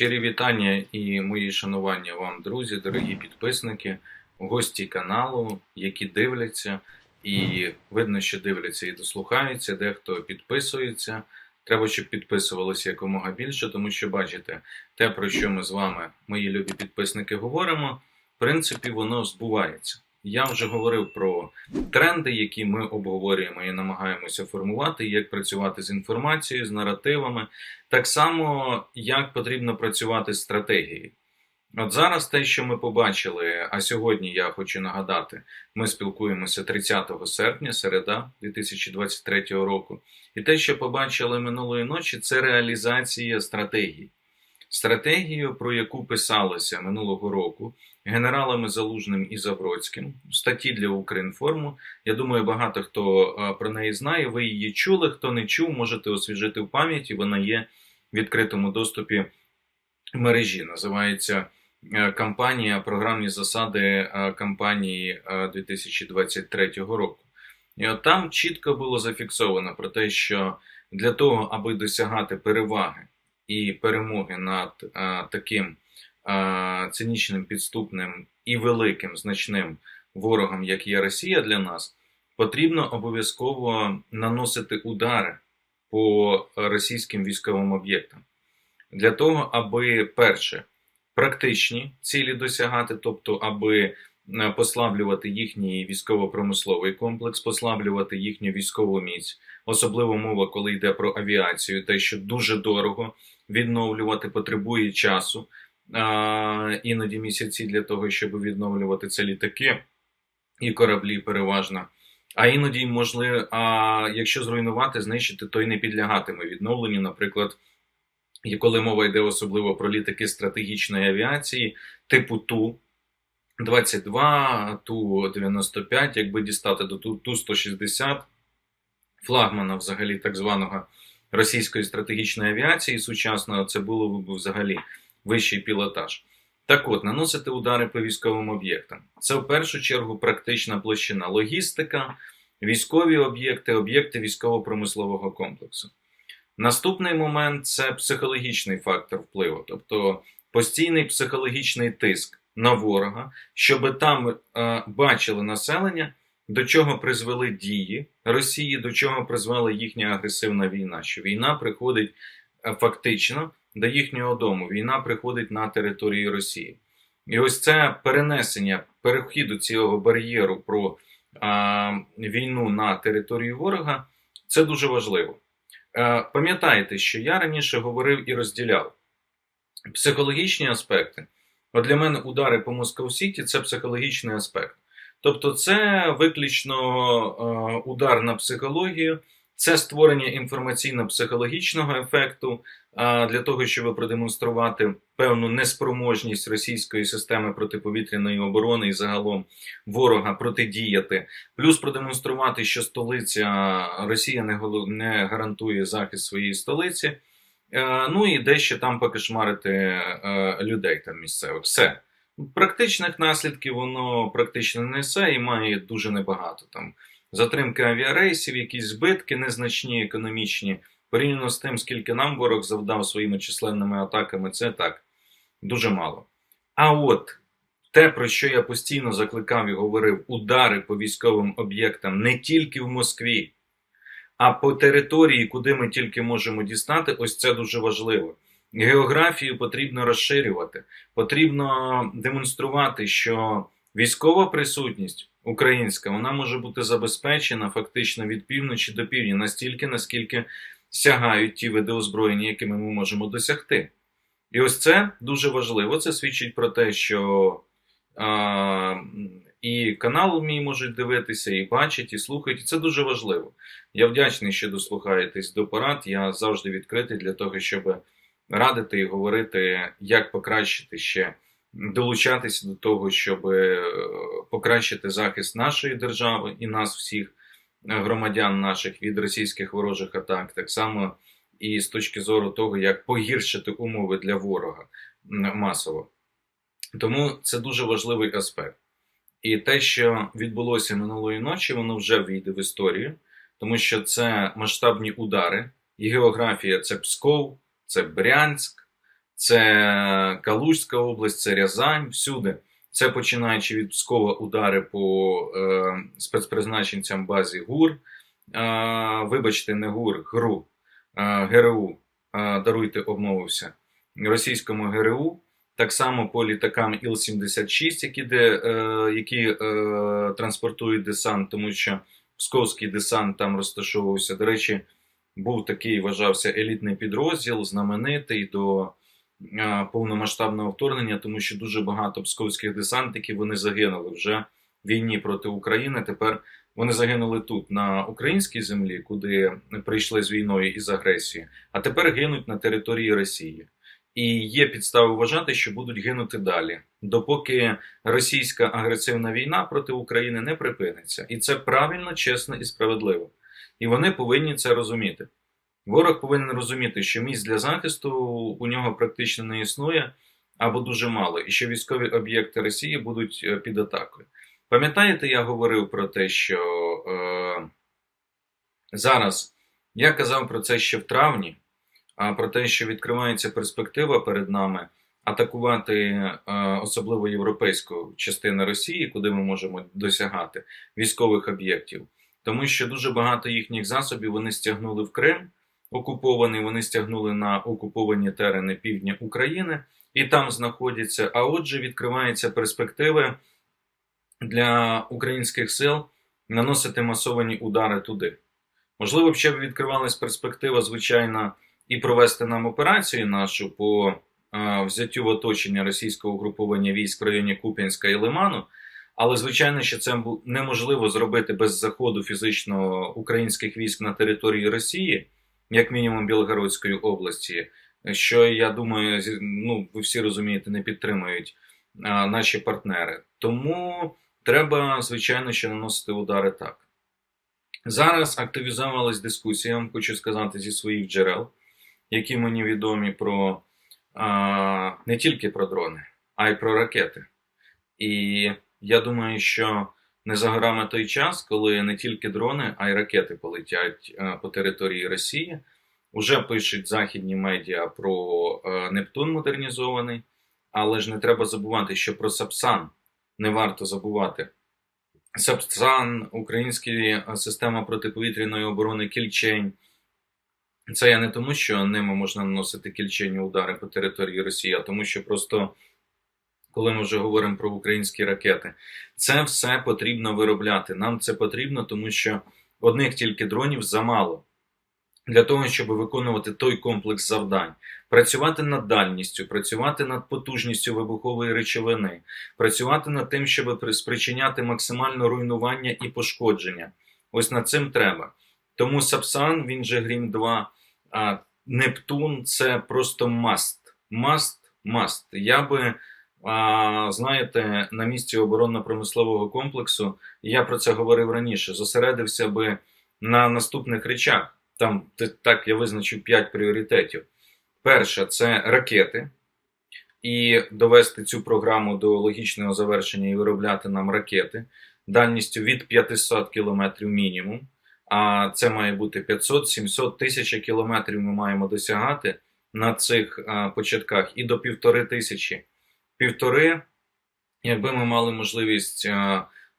Щирі вітання і мої шанування вам, друзі, дорогі підписники, гості каналу, які дивляться, і видно, що дивляться і дослухаються, дехто підписується. Треба, щоб підписувалося якомога більше, тому що бачите, те, про що ми з вами, мої любі підписники, говоримо, в принципі, воно збувається. Я вже говорив про тренди, які ми обговорюємо і намагаємося формувати, як працювати з інформацією, з наративами, так само як потрібно працювати з стратегією. От зараз те, що ми побачили, а сьогодні я хочу нагадати, ми спілкуємося 30 серпня, середа 2023 року. І те, що побачили минулої ночі, це реалізація стратегії. Стратегію, про яку писалося минулого року генералами Залужним і Забродським, в статті для Укрінформу. Я думаю, багато хто е, про неї знає. Ви її чули. Хто не чув, можете освіжити в пам'яті. Вона є в відкритому доступі мережі. Називається е, кампанія, програмні засади е, кампанії 2023 року. І от там чітко було зафіксовано про те, що для того, аби досягати переваги і перемоги над а, таким а, цинічним, підступним і великим значним ворогом, як є Росія для нас, потрібно обов'язково наносити удари по російським військовим об'єктам. Для того, аби перше практичні цілі досягати, тобто аби Е, послаблювати їхній військово-промисловий комплекс, послаблювати їхню військову міць, особливо мова, коли йде про авіацію, те, що дуже дорого відновлювати, потребує часу, іноді місяці для того, щоб відновлювати це літаки і кораблі переважно. А іноді можливо, а якщо зруйнувати, знищити, то й не підлягатиме відновленню, наприклад. І коли мова йде особливо про літаки стратегічної авіації, типу Ту, 22, Ту-95, якби дістати до Ту-160, флагмана взагалі так званого російської стратегічної авіації сучасної, це було б взагалі вищий пілотаж. Так от, наносити удари по військовим об'єктам. Це в першу чергу практична площина логістика, військові об'єкти, об'єкти військово-промислового комплексу. Наступний момент це психологічний фактор впливу, тобто постійний психологічний тиск на ворога, щоб там е, бачили населення, до чого призвели дії Росії, до чого призвела їхня агресивна війна. Що війна приходить е, фактично до їхнього дому, війна приходить на територію Росії. І ось це перенесення перехіду цього бар'єру про а, війну на територію ворога це дуже важливо. Е, пам'ятайте, що я раніше говорив і розділяв психологічні аспекти. От для мене удари по Москва Сіті це психологічний аспект. Тобто, це виключно е, удар на психологію, це створення інформаційно-психологічного ефекту е, для того, щоб продемонструвати певну неспроможність російської системи протиповітряної оборони і загалом ворога протидіяти, плюс продемонструвати, що столиця Росія не, гарантує захист своєї столиці. Е, ну і дещо там покошмарити людей там місцевих. Все. Практичних наслідків воно практично несе і має дуже небагато. Там Затримки авіарейсів, якісь збитки незначні, економічні, порівняно з тим, скільки нам ворог завдав своїми численними атаками, це так, дуже мало. А от те, про що я постійно закликав і говорив, удари по військовим об'єктам не тільки в Москві. А по території, куди ми тільки можемо дістати, ось це дуже важливо. Географію потрібно розширювати, потрібно демонструвати, що військова присутність українська вона може бути забезпечена фактично від півночі до півдня, настільки, наскільки сягають ті види озброєння, якими ми можемо досягти. І ось це дуже важливо. Це свідчить про те, що а, і канал мій можуть дивитися, і бачать, і слухають. І це дуже важливо. Я вдячний, що дослухаєтесь до порад. Я завжди відкритий для того, щоб радити і говорити, як покращити ще, долучатися до того, щоб е, покращити захист нашої держави і нас, всіх громадян наших від російських ворожих атак, так само і з точки зору того, як погіршити умови для ворога масово. Тому це дуже важливий аспект. І те, що відбулося минулої ночі, воно вже війде в історію, тому що це масштабні удари, і географія це Псков, це Брянськ, це Калужська область, це Рязань, всюди. Це починаючи від Пскова удари по е, спецпризначенцям базі ГУР. Е, вибачте, не ГУР, ГРУ, е, ГРУ, е, даруйте, обмовився, російському ГРУ. Так само по літакам Іл-76, які, де, е, які е, транспортують десант, тому що Псковський десант там розташовувався. До речі, був такий, вважався елітний підрозділ, знаменитий до е, повномасштабного вторгнення, тому що дуже багато псковських десантників вони загинули вже в війні проти України. Тепер вони загинули тут, на українській землі, куди прийшли з війною і з агресією, а тепер гинуть на території Росії. І є підстави вважати, що будуть гинути далі, допоки російська агресивна війна проти України не припиниться. І це правильно, чесно і справедливо. І вони повинні це розуміти. Ворог повинен розуміти, що місць для захисту у нього практично не існує або дуже мало, і що військові об'єкти Росії будуть е, під атакою. Пам'ятаєте, я говорив про те, що е, зараз я казав про це ще в травні а про те, що відкривається перспектива перед нами атакувати е, особливо європейську частину Росії, куди ми можемо досягати військових об'єктів, тому що дуже багато їхніх засобів вони стягнули в Крим, окупований, вони стягнули на окуповані терени півдня України і там знаходяться. А отже, відкриваються перспективи для українських сил наносити масовані удари туди. Можливо, ще б відкривалась перспектива, звичайно і провести нам операцію нашу по взяттю в оточення російського угруповання військ в районі Куп'янська і Лиману. Але звичайно, що це неможливо зробити без заходу фізичного українських військ на території Росії, як мінімум Білгородської області, що я думаю, ну ви всі розумієте, не підтримують а, наші партнери. Тому треба, звичайно, що наносити удари так. Зараз активізувалась дискусія, хочу сказати зі своїх джерел які мені відомі про а, не тільки про дрони, а й про ракети. І я думаю, що не за горами той час, коли не тільки дрони, а й ракети полетять по території Росії. Уже пишуть західні медіа про Нептун модернізований, але ж не треба забувати, що про Сапсан не варто забувати. Сапсан, українська система протиповітряної оборони Кільчень. Це я не тому, що ними можна наносити кільчені удари по території Росії, а тому, що просто, коли ми вже говоримо про українські ракети, це все потрібно виробляти. Нам це потрібно, тому що одних тільки дронів замало для того, щоб виконувати той комплекс завдань, працювати над дальністю, працювати над потужністю вибухової речовини, працювати над тим, щоб спричиняти максимальне руйнування і пошкодження. Ось над цим треба. Тому Сапсан, він же Грім 2, а Нептун це просто маст. Маст, маст. Я би, а, знаєте, на місці оборонно-промислового комплексу, я про це говорив раніше, зосередився би на наступних речах. Там так я визначив 5 пріоритетів. Перше, це ракети. І довести цю програму до логічного завершення і виробляти нам ракети дальністю від 500 км мінімум а це має бути 500, 700 тисяч кілометрів. Ми маємо досягати на цих а, початках і до півтори тисячі. Півтори, якби ми мали можливість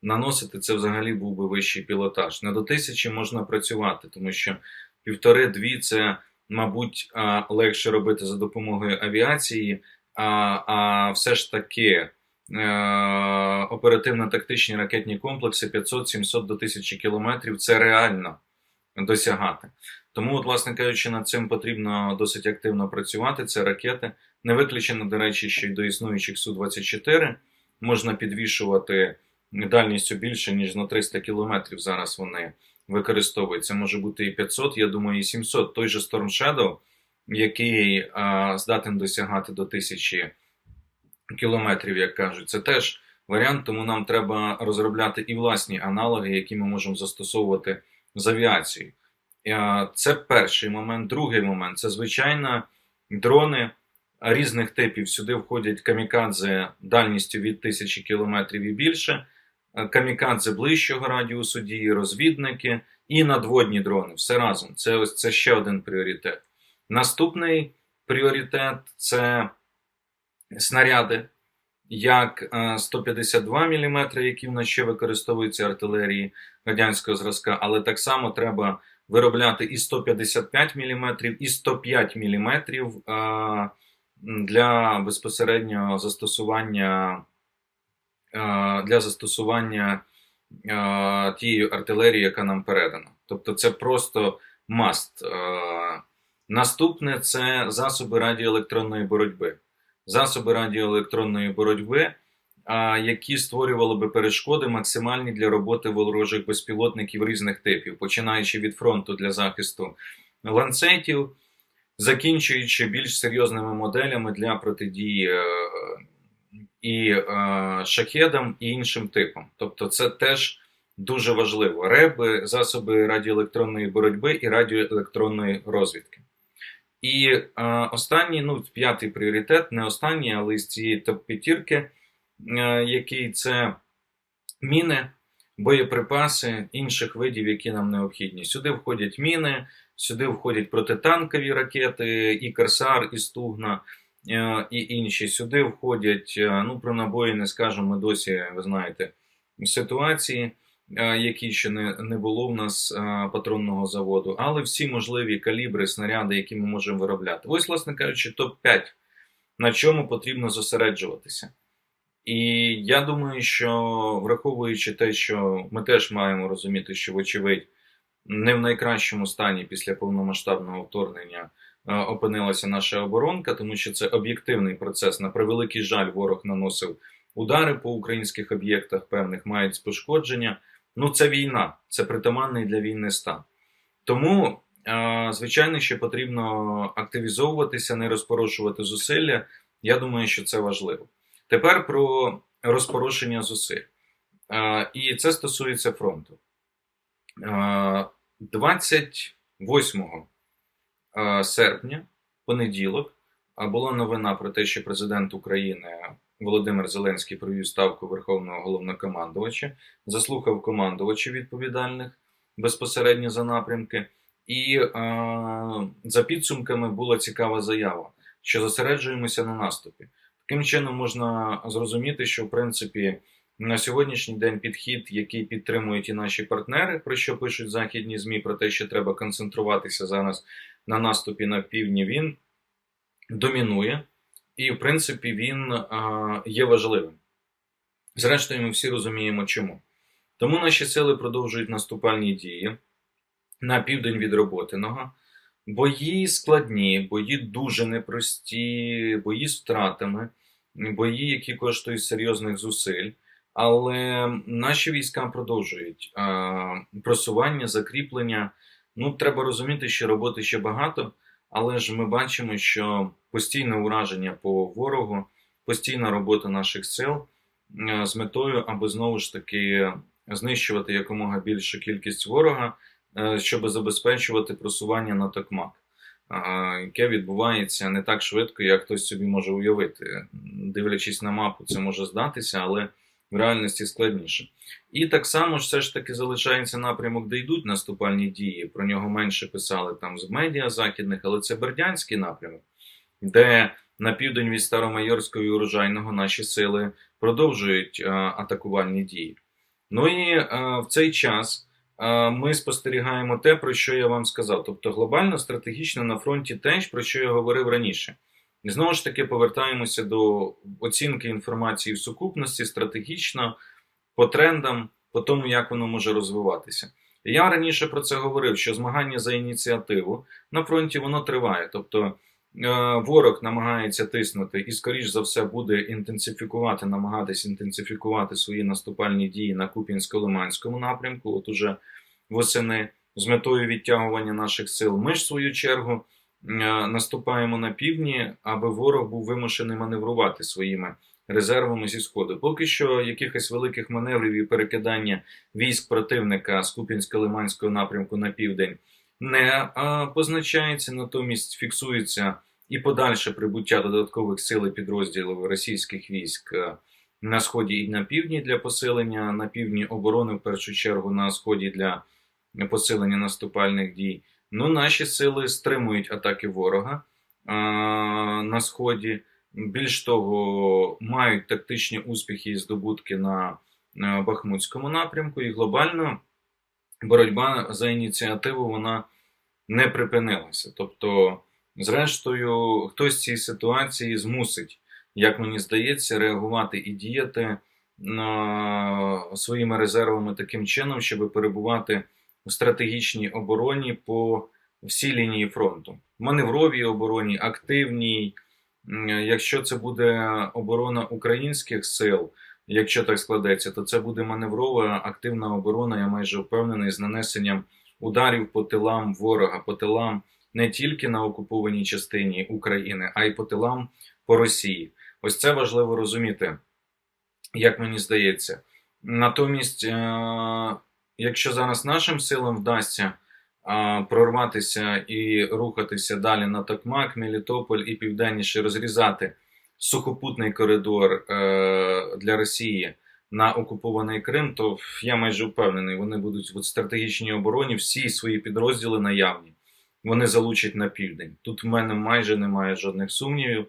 наносити, це взагалі був би вищий пілотаж. Не до тисячі можна працювати, тому що півтори-дві це, мабуть, легше робити за допомогою авіації, а, а все ж таки. Е, оперативно-тактичні ракетні комплекси 500-700 до 1000 кілометрів це реально досягати. Тому, от, власне кажучи, над цим потрібно досить активно працювати. Це ракети. Не виключено, до речі, що й до існуючих Су-24 можна підвішувати дальністю більше, ніж на 300 кілометрів. Зараз вони використовуються. Може бути і 500, я думаю, і 700. Той же Storm Shadow, який а, здатен досягати до 1000 кілометрів, як кажуть, це теж варіант, тому нам треба розробляти і власні аналоги, які ми можемо застосовувати з авіацією. Це перший момент. Другий момент це, звичайно, дрони різних типів. Сюди входять камікадзе дальністю від 1000 кілометрів і більше, камікадзе ближчого радіусу дії, розвідники і надводні дрони. Все разом. Це ось це ще один пріоритет. Наступний пріоритет це снаряди, як е, 152 мм, які в нас ще використовуються артилерії радянського зразка, але так само треба виробляти і 155 мм, і 105 мм е, для безпосереднього застосування е, для застосування е, тієї артилерії, яка нам передана. Тобто це просто маст. Е, Наступне це засоби радіоелектронної боротьби. Засоби радіоелектронної боротьби, які створювали би перешкоди максимальні для роботи ворожих безпілотників різних типів, починаючи від фронту для захисту ланцетів, закінчуючи більш серйозними моделями для протидії е, і е, шахедам і іншим типам. Тобто, це теж дуже важливо. Реби, засоби радіоелектронної боротьби і радіоелектронної розвідки. І е, останній, ну, п'ятий пріоритет, не останній, але з цієї топ-п'ятірки, е, який це міни, боєприпаси інших видів, які нам необхідні. Сюди входять міни, сюди входять протитанкові ракети, і Корсар, і Стугна, е, і інші. Сюди входять, е, ну, про набої не скажемо, досі, ви знаєте, ситуації. Е, які ще не не було в нас е, патронного заводу, але всі можливі калібри, снаряди, які ми можемо виробляти. Ось, власне кажучи, топ-5, на чому потрібно зосереджуватися. І я думаю, що враховуючи те, що ми теж маємо розуміти, що, вочевидь, не в найкращому стані після повномасштабного вторгнення е, опинилася наша оборонка, тому що це об'єктивний процес. На превеликий жаль, ворог наносив удари по українських об'єктах, певних мають пошкодження. Ну, це війна, це притаманний для війни стан. Тому, звичайно, що потрібно активізовуватися, не розпорошувати зусилля. Я думаю, що це важливо. Тепер про розпорошення зусиль. І це стосується фронту. 28 серпня, понеділок, була новина про те, що президент України Володимир Зеленський провів ставку Верховного головнокомандувача, заслухав командувачів відповідальних безпосередньо за напрямки, і е, за підсумками була цікава заява, що зосереджуємося на наступі. Таким чином можна зрозуміти, що в принципі на сьогоднішній день підхід, який підтримують і наші партнери, про що пишуть західні змі, про те, що треба концентруватися зараз на наступі на півдні, він домінує і, в принципі, він а, є важливим. Зрештою, ми всі розуміємо, чому. Тому наші сили продовжують наступальні дії на південь від Роботиного. Бої складні, бої дуже непрості, бої з втратами, бої, які коштують серйозних зусиль. Але наші війська продовжують а, просування, закріплення. Ну, треба розуміти, що роботи ще багато. Але ж ми бачимо, що постійне ураження по ворогу, постійна робота наших сил е, з метою, аби знову ж таки знищувати якомога більшу кількість ворога, е, щоб забезпечувати просування на токмак, е, яке відбувається не так швидко, як хтось собі може уявити. Дивлячись на мапу, це може здатися, але в реальності складніше. І так само ж все ж таки залишається напрямок, де йдуть наступальні дії. Про нього менше писали там з медіа західних, але це Бердянський напрямок, де на південь від Старомайорського і урожайного наші сили продовжують а, атакувальні дії. Ну і а, в цей час а, ми спостерігаємо те, про що я вам сказав. Тобто глобально стратегічно на фронті те, про що я говорив раніше. І знову ж таки повертаємося до оцінки інформації в сукупності стратегічно, по трендам, по тому, як воно може розвиватися. Я раніше про це говорив, що змагання за ініціативу на фронті воно триває. Тобто е, ворог намагається тиснути і, скоріш за все, буде інтенсифікувати, намагатись інтенсифікувати свої наступальні дії на Куп'янсько-Лиманському напрямку, от уже восени, з метою відтягування наших сил. Ми ж в свою чергу. Е, наступаємо на півдні, аби ворог був вимушений маневрувати своїми резервами зі сходу. Поки що якихось великих маневрів і перекидання військ противника з Купінсько-Лиманського напрямку на південь не позначається, натомість фіксується і подальше прибуття додаткових сил і підрозділів російських військ. Е, на сході і на півдні для посилення, на півдні оборони в першу чергу на сході для посилення наступальних дій. Ну, наші сили стримують атаки ворога, на Сході. Більш того, мають тактичні успіхи і здобутки на е, Бахмутському напрямку, і глобально боротьба за ініціативу вона не припинилася. Тобто, зрештою, хтось в цій ситуації змусить, як мені здається, реагувати і діяти своїми резервами таким чином, щоб перебувати в стратегічній обороні по всій лінії фронту, маневровій обороні, активній. Якщо це буде оборона українських сил, якщо так складеться, то це буде маневрова активна оборона, я майже впевнений, з нанесенням ударів по тилам ворога, по тилам не тільки на окупованій частині України, а й по тилам по Росії. Ось це важливо розуміти, як мені здається. Натомість, е, якщо зараз нашим силам вдасться прорватися і рухатися далі на Токмак, Мелітополь і південніше розрізати сухопутний коридор е, для Росії на окупований Крим, то я майже впевнений, вони будуть в стратегічній обороні всі свої підрозділи наявні. Вони залучать на південь. Тут в мене майже немає жодних сумнівів.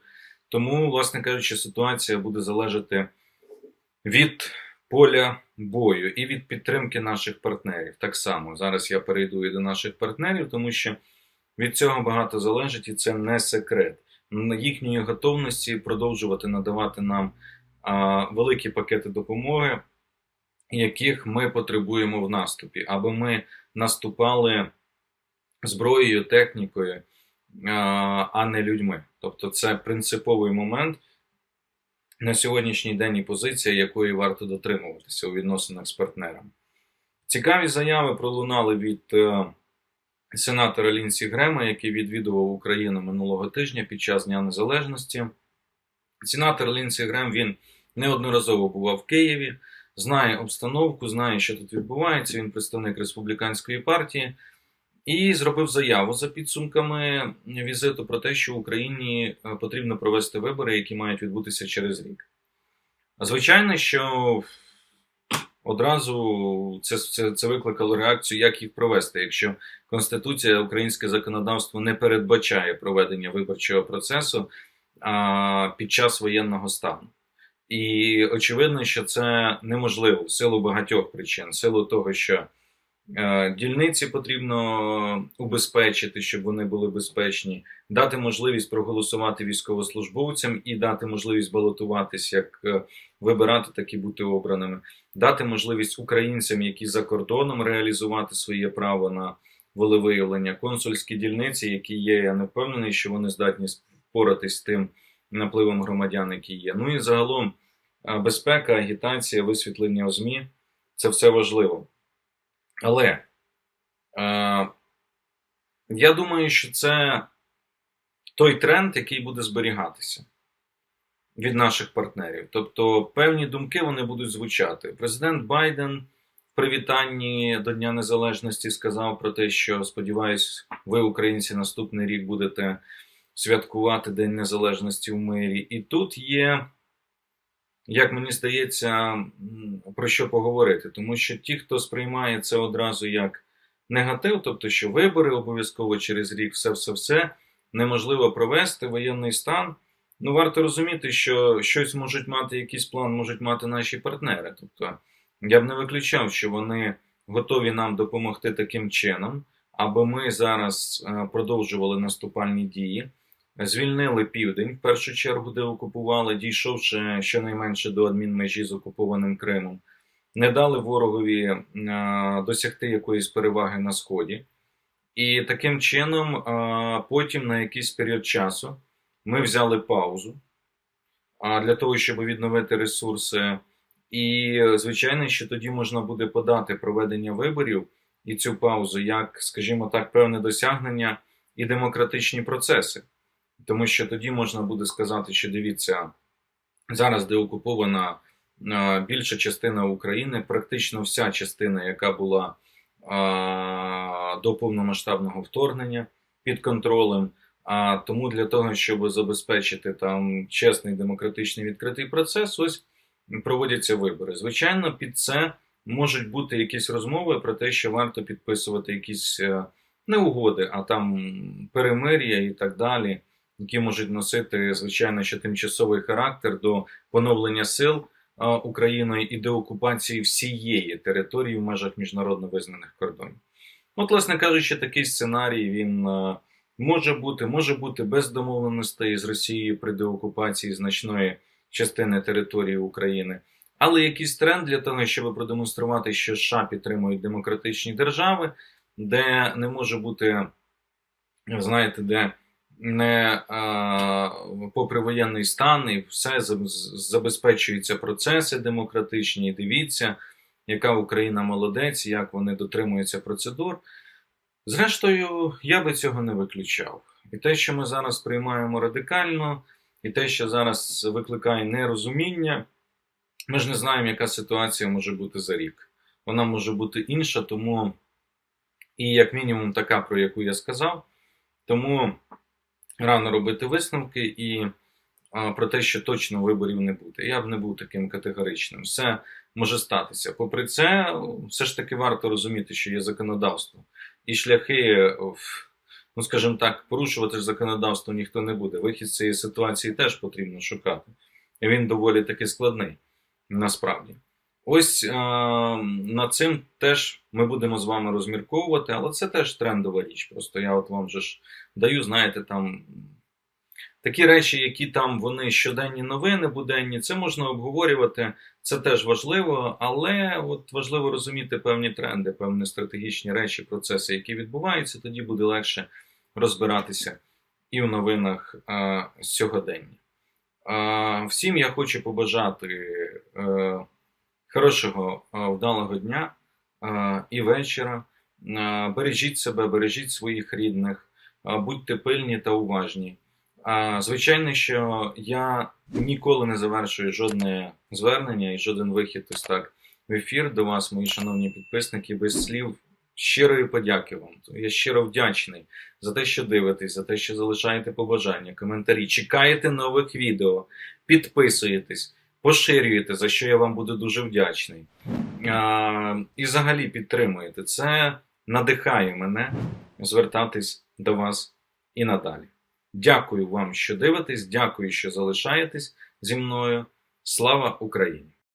Тому, власне кажучи, ситуація буде залежати від поля бою і від підтримки наших партнерів. Так само зараз я перейду і до наших партнерів, тому що від цього багато залежить, і це не секрет. Їхньої готовності продовжувати надавати нам а, великі пакети допомоги, яких ми потребуємо в наступі, аби ми наступали зброєю, технікою, а, а не людьми. Тобто, це принциповий момент на сьогоднішній день і позиція, якої варто дотримуватися у відносинах з партнерами. Цікаві заяви пролунали від е, сенатора Лінсі Грема, який відвідував Україну минулого тижня під час Дня Незалежності. Сенатор Лінсі Грем він неодноразово бував в Києві, знає обстановку, знає, що тут відбувається. Він представник республіканської партії і зробив заяву за підсумками візиту про те, що Україні е, потрібно провести вибори, які мають відбутися через рік. Звичайно, що одразу це, це, це викликало реакцію, як їх провести, якщо Конституція, українське законодавство не передбачає проведення виборчого процесу а, під час воєнного стану. І очевидно, що це неможливо в силу багатьох причин, в силу того, що дільниці потрібно убезпечити, щоб вони були безпечні, дати можливість проголосувати військовослужбовцям і дати можливість балотуватися, як е, вибирати, так і бути обраними, дати можливість українцям, які за кордоном реалізувати своє право на волевиявлення, консульські дільниці, які є. Я не впевнений, що вони здатні впоратись з тим напливом громадян, які є. Ну і загалом е, безпека, агітація, висвітлення у ЗМІ це все важливо. Але е, я думаю, що це той тренд, який буде зберігатися від наших партнерів. Тобто певні думки вони будуть звучати. Президент Байден в привітанні до Дня Незалежності сказав про те, що сподіваюсь, ви, українці, наступний рік будете святкувати День Незалежності в мирі. І тут є як мені здається, про що поговорити. Тому що ті, хто сприймає це одразу як негатив, тобто, що вибори обов'язково через рік, все-все-все неможливо провести воєнний стан. Ну, варто розуміти, що щось можуть мати, якийсь план можуть мати наші партнери. Тобто, я б не виключав, що вони готові нам допомогти таким чином, аби ми зараз е, продовжували наступальні дії. Звільнили південь в першу чергу, де окупували, дійшовши щонайменше до адмінмежі з окупованим Кримом, не дали ворогові е, досягти якоїсь переваги на сході. І таким чином, е, потім на якийсь період часу ми взяли паузу для того, щоб відновити ресурси. І, звичайно, що тоді можна буде подати проведення виборів і цю паузу, як, скажімо так, певне досягнення і демократичні процеси. Тому що тоді можна буде сказати, що дивіться, зараз де окупована більша частина України, практично вся частина, яка була до повномасштабного вторгнення під контролем. А тому для того, щоб забезпечити там чесний демократичний відкритий процес, ось проводяться вибори. Звичайно, під це можуть бути якісь розмови про те, що варто підписувати якісь е, не угоди, а там перемир'я і так далі які можуть носити, звичайно, ще тимчасовий характер до поновлення сил Україною і деокупації всієї території в межах міжнародно визнаних кордонів. От, власне кажучи, такий сценарій він може бути, може бути без домовленостей з Росією при деокупації значної частини території України. Але якийсь тренд для того, щоб продемонструвати, що США підтримують демократичні держави, де не може бути, знаєте, де не а, попри воєнний стан і все забезпечуються процеси демократичні. І дивіться, яка Україна молодець, як вони дотримуються процедур. Зрештою, я би цього не виключав. І те, що ми зараз приймаємо радикально, і те, що зараз викликає нерозуміння, ми ж не знаємо, яка ситуація може бути за рік. Вона може бути інша, тому і як мінімум така, про яку я сказав. Тому рано робити висновки і про те, що точно виборів не буде. Я б не був таким категоричним. Все може статися. Попри це, все ж таки варто розуміти, що є законодавство. І шляхи, ну скажімо так, порушувати законодавство ніхто не буде. Вихід з цієї ситуації теж потрібно шукати. І він доволі таки складний насправді. Ось е, над цим теж ми будемо з вами розмірковувати, але це теж трендова річ. Просто я от вам же ж даю, знаєте, там такі речі, які там вони щоденні новини, буденні, це можна обговорювати, це теж важливо, але от важливо розуміти певні тренди, певні стратегічні речі, процеси, які відбуваються, тоді буде легше розбиратися і в новинах е, сьогодення. Е, всім я хочу побажати е, хорошого, е, вдалого дня е, і вечора. Е, Бережіть себе, бережіть своїх рідних, будьте пильні та уважні. Звичайно, що я ніколи не завершую жодне звернення і жоден вихід ось так в ефір до вас, мої шановні підписники, без слів щирої подяки вам. Я щиро вдячний за те, що дивитесь, за те, що залишаєте побажання, коментарі, чекаєте нових відео, підписуєтесь, поширюєте, за що я вам буду дуже вдячний. І взагалі підтримуєте. Це надихає мене звертатись до вас і надалі. Дякую вам, що дивитесь, дякую, що залишаєтесь зі мною. Слава Україні!